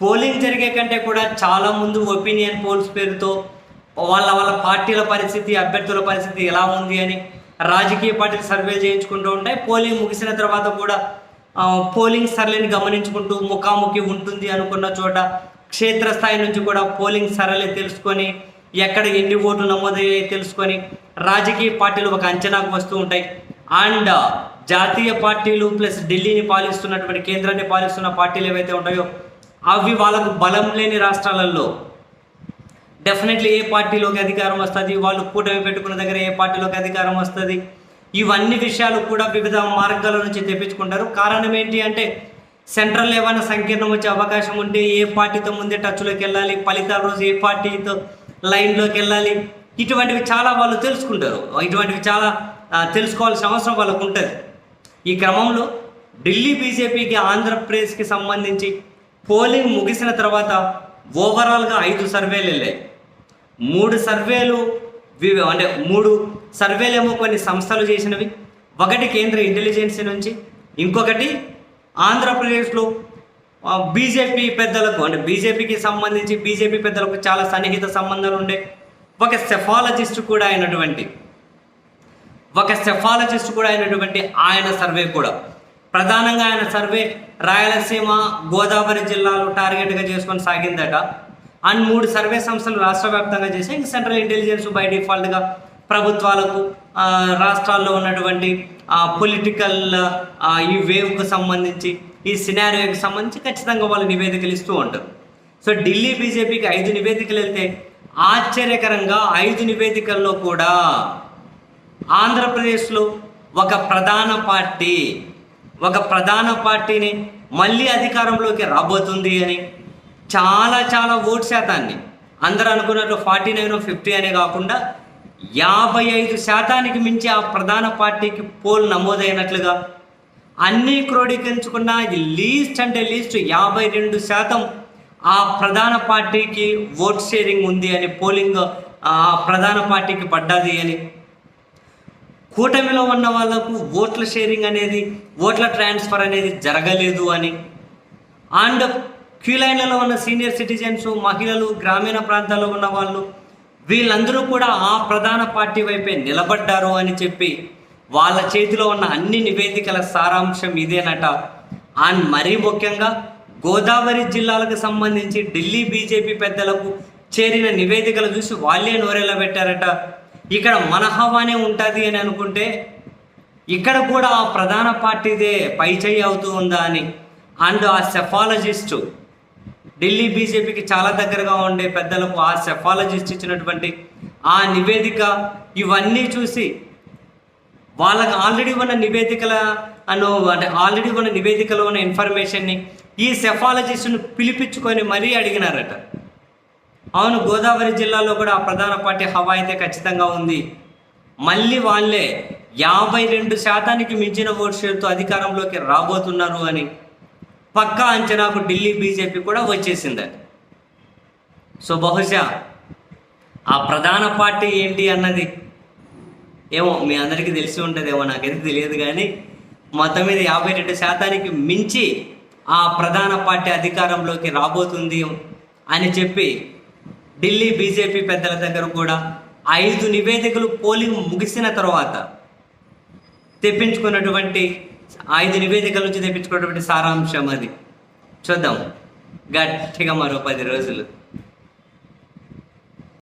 Polling జరిగే కంటే కూడా చాలా ముందు ఒపీనియన్ పోల్స్ పేరుతో వాళ్ళ వాళ్ళ పార్టీల పరిస్థితి అభ్యర్థుల పరిస్థితి ఎలా ఉంది అని రాజకీయ పార్టీలు సర్వే చేయించుకుంటూ ఉంటాయి. పోలింగ్ ముగిసిన తర్వాత కూడా పోలింగ్ సరళిని గమనించుకుంటూ ముఖాముఖి ఉంటుంది అనుకున్న చోట క్షేత్రస్థాయి నుంచి కూడా పోలింగ్ సరళి తెలుసుకొని ఎక్కడ ఎన్ని ఓట్లు నమోదయ్యాయి తెలుసుకొని రాజకీయ పార్టీలు ఒక అంచనాకు వస్తూ ఉంటాయి. అండ్ జాతీయ పార్టీలు ప్లస్ ఢిల్లీని పాలిస్తున్నటువంటి కేంద్రాన్ని పాలిస్తున్న పార్టీలు ఏవైతే ఉంటాయో అవి వాళ్ళకు బలం లేని రాష్ట్రాలలో డెఫినెట్లీ ఏ పార్టీలోకి అధికారం వస్తుంది? వాళ్ళు కూటమి పెట్టుకున్న దగ్గర ఏ పార్టీలోకి అధికారం వస్తుంది? ఇవన్నీ విషయాలు కూడా వివిధ మార్గాల నుంచి తెప్పించుకుంటారు. కారణం ఏంటి అంటే సెంట్రల్ ఏమైనా సంకీర్ణం వచ్చే అవకాశం ఉంటే ఏ పార్టీతో ముందే టచ్లోకి వెళ్ళాలి? ఫలితాల రోజు ఏ పార్టీతో లైన్లోకి వెళ్ళాలి? ఇటువంటివి చాలా వాళ్ళు తెలుసుకుంటారు. ఇటువంటివి చాలా తెలుసుకోవాల్సిన అవసరం వాళ్ళకు ఉంటుంది. ఈ క్రమంలో ఢిల్లీ బీజేపీకి ఆంధ్రప్రదేశ్కి సంబంధించి పోలింగ్ ముగిసిన తర్వాత ఓవరాల్గా ఐదు సర్వేలు వెళ్ళాయి. మూడు సర్వేలు అంటే మూడు సర్వేలు ఏమో కొన్ని సంస్థలు చేసినవి. ఒకటి కేంద్ర ఇంటెలిజెన్సీ నుంచి ఇంకొకటి ఆంధ్రప్రదేశ్లో బీజేపీ పెద్దలకు అంటే బీజేపీకి సంబంధించి బీజేపీ పెద్దలకు చాలా సన్నిహిత సంబంధాలు ఉండే. ఒక సెఫాలజిస్ట్ కూడా అయినటువంటి ఒక సెఫాలజిస్ట్ కూడా అయినటువంటి ఆయన సర్వే కూడా ప్రధానంగా ఆయన సర్వే రాయలసీమ గోదావరి జిల్లాలు టార్గెట్గా చేసుకొని సాగిందట. అండ్ మూడు సర్వే సంస్థలు రాష్ట్ర వ్యాప్తంగా చేసి ఇంక సెంట్రల్ ఇంటెలిజెన్స్ బై డిఫాల్ట్గా ప్రభుత్వాలకు రాష్ట్రాల్లో ఉన్నటువంటి పొలిటికల్ ఈ వేవ్కు సంబంధించి ఈ సినారియోకి సంబంధించి ఖచ్చితంగా వాళ్ళు నివేదికలు ఇస్తూ ఉంటారు. సో ఢిల్లీ బీజేపీకి ఐదు నివేదికలు వెళ్తే ఆశ్చర్యకరంగా ఐదు నివేదికల్లో కూడా ఆంధ్రప్రదేశ్లో ఒక ప్రధాన పార్టీ ఒక ప్రధాన పార్టీని మళ్ళీ అధికారంలోకి రాబోతుంది అని చాలా చాలా ఓటు శాతాన్ని. అందరూ అనుకున్నట్లు ఫార్టీ నైన్ ఫిఫ్టీ అనే కాకుండా యాభై ఐదు శాతానికి మించి ఆ ప్రధాన పార్టీకి పోల్ నమోదైనట్లుగా అన్నీ క్రోడీకరించుకున్న లీస్ట్ అంటే లీస్ట్ యాభై రెండు శాతం ఆ ప్రధాన పార్టీకి ఓట్ షేరింగ్ ఉంది అని పోలింగ్ ఆ ప్రధాన పార్టీకి పడ్డది అని కూటమిలో ఉన్న వాళ్ళకు ఓట్ల షేరింగ్ అనేది ఓట్ల ట్రాన్స్ఫర్ అనేది జరగలేదు అని. అండ్ క్యూ లైన్లలో ఉన్న సీనియర్ సిటిజన్స్ మహిళలు గ్రామీణ ప్రాంతాల్లో ఉన్న వాళ్ళు వీళ్ళందరూ కూడా ఆ ప్రధాన పార్టీ వైపే నిలబడ్డారు అని చెప్పి వాళ్ళ చేతిలో ఉన్న అన్ని నివేదికల సారాంశం ఇదేనట. అండ్ మరీ ముఖ్యంగా గోదావరి జిల్లాలకు సంబంధించి ఢిల్లీ బీజేపీ పెద్దలకు చేరిన నివేదికలు చూసి వాళ్ళే నోరెళ్ళ పెట్టారట ఇక్కడ మన హవానే ఉంటుంది అని అనుకుంటే ఇక్కడ కూడా ఆ ప్రధాన పార్టీదే పై చేయి అవుతూ ఉందా అని. అండ్ ఆ సెఫాలజిస్టు ఢిల్లీ బీజేపీకి చాలా దగ్గరగా ఉండే పెద్దలకు ఆ సెఫాలజిస్ట్ ఇచ్చినటువంటి ఆ నివేదిక ఇవన్నీ చూసి వాళ్ళకి ఆల్రెడీ ఉన్న నివేదికల అను అంటే ఆల్రెడీ ఉన్న నివేదికలో ఉన్న ఇన్ఫర్మేషన్ని ఈ సెఫాలజిస్ట్ను పిలిపించుకొని మరీ అడిగినారట. అవును గోదావరి జిల్లాలో కూడా ఆ ప్రధాన పార్టీ హవా అయితే ఖచ్చితంగా ఉంది. మళ్ళీ వాళ్ళే యాభై రెండు శాతానికి మించిన ఓట్ షేర్తో అధికారంలోకి రాబోతున్నారు అని పక్కా అంచనాకు ఢిల్లీ బీజేపీ కూడా వచ్చేసింది. సో బహుశా ఆ ప్రధాన పార్టీ ఏంటి అన్నది ఏమో మీ అందరికీ తెలిసి ఉంటుందేమో నాకైతే తెలియదు కానీ మొత్తం మీద యాభై రెండు శాతానికి మించి ఆ ప్రధాన పార్టీ అధికారంలోకి రాబోతుంది అని చెప్పి ఢిల్లీ బీజేపీ పెద్దల దగ్గర కూడా ఐదు నివేదికలు పోలింగ్ ముగిసిన తర్వాత తెప్పించుకున్నటువంటి ఐదు నివేదికల నుంచి తెప్పించుకున్నటువంటి సారాంశం అది. చూద్దాం. గట్టిగా మరో పది రోజులు.